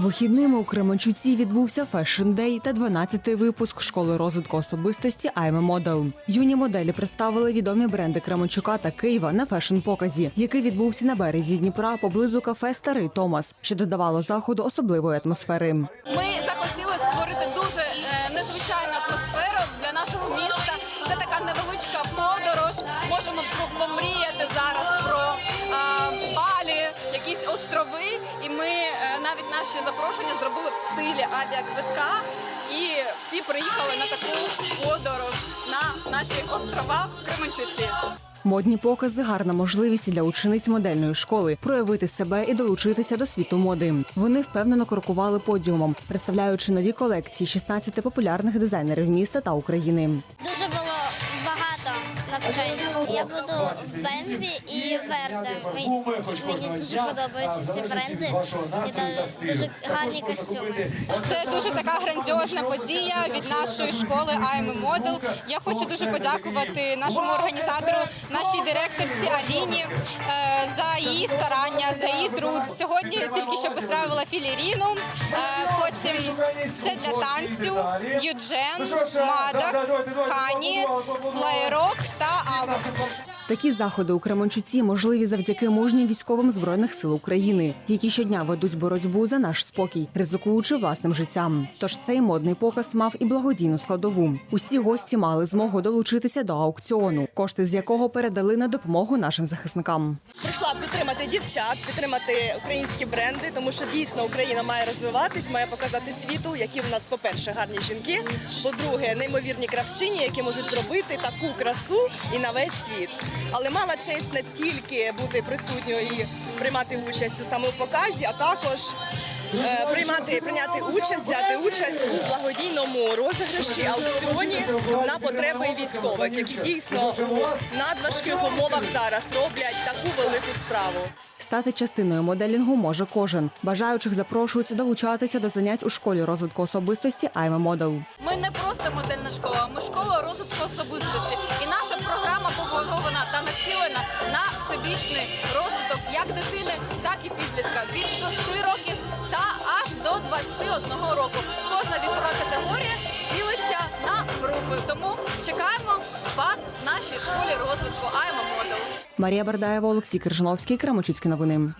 Вихідними у Кременчуці відбувся Day та 12-й випуск школи розвитку особистості I'm a Model. Юні моделі представили відомі бренди Кременчука та Києва на фешн-показі, який відбувся на березі Дніпра поблизу кафе Старий Томас, що додавало заходу особливої атмосфери. Ми захотіли створити дуже е, незвичайну наші запрошення зробили в стилі авіаквитка. І всі приїхали на таку подорож на наші острова в Кременчуці. Модні покази гарна можливість для учениць модельної школи проявити себе і долучитися до світу моди. Вони впевнено крокували подіумом, представляючи нові колекції 16 популярних дизайнерів міста та України. Дуже було навчань. Я буду в Бембі і Верде. Мені, мені дуже подобаються ці бренди і та- дуже гарні костюми. Це дуже така грандіозна подія від нашої школи I'm a Model. Я хочу дуже подякувати нашому організатору, нашій директорці Аліні за її старання, за її труд. Сьогодні тільки що поставила філіріну, потім все для танцю, Юджен, мадок, Хані, Флайрок та Авокс. Такі заходи у Кременчуці можливі завдяки мужнім військовим збройних сил України, які щодня ведуть боротьбу за наш спокій, ризикуючи власним життям. Тож цей модний показ мав і благодійну складову. Усі гості мали змогу долучитися до аукціону, кошти з якого передали на допомогу нашим захисникам. прийшла підтримати дівчат, підтримати українські бренди, тому що дійсно Україна має розвиватись, має показати світу, які в нас, по-перше, гарні жінки. По-друге, неймовірні кравчині, які можуть зробити таку красу і на весь світ. Але мала честь не тільки бути присутньою і приймати участь у самому показі, а також. е, Приймати прийняти участь, взяти участь у благодійному розіграші аукціоні на потреби військових, які дійсно у надважких умовах зараз роблять таку велику справу. Стати частиною моделінгу може кожен. Бажаючих запрошують долучатися до занять у школі розвитку особистості I'm a Model. Ми не просто модельна школа, ми школа розвитку особистості. І наша побудована та націлена на всебічний розвиток як дитини, так і підлітка від 6 років та аж до 21 року. Кожна вікова категорія ділиться на групи. Тому чекаємо вас в нашій школі розвитку I'm a Марія Бардаєва, Олексій Крижановський, Крамочуцькі новини.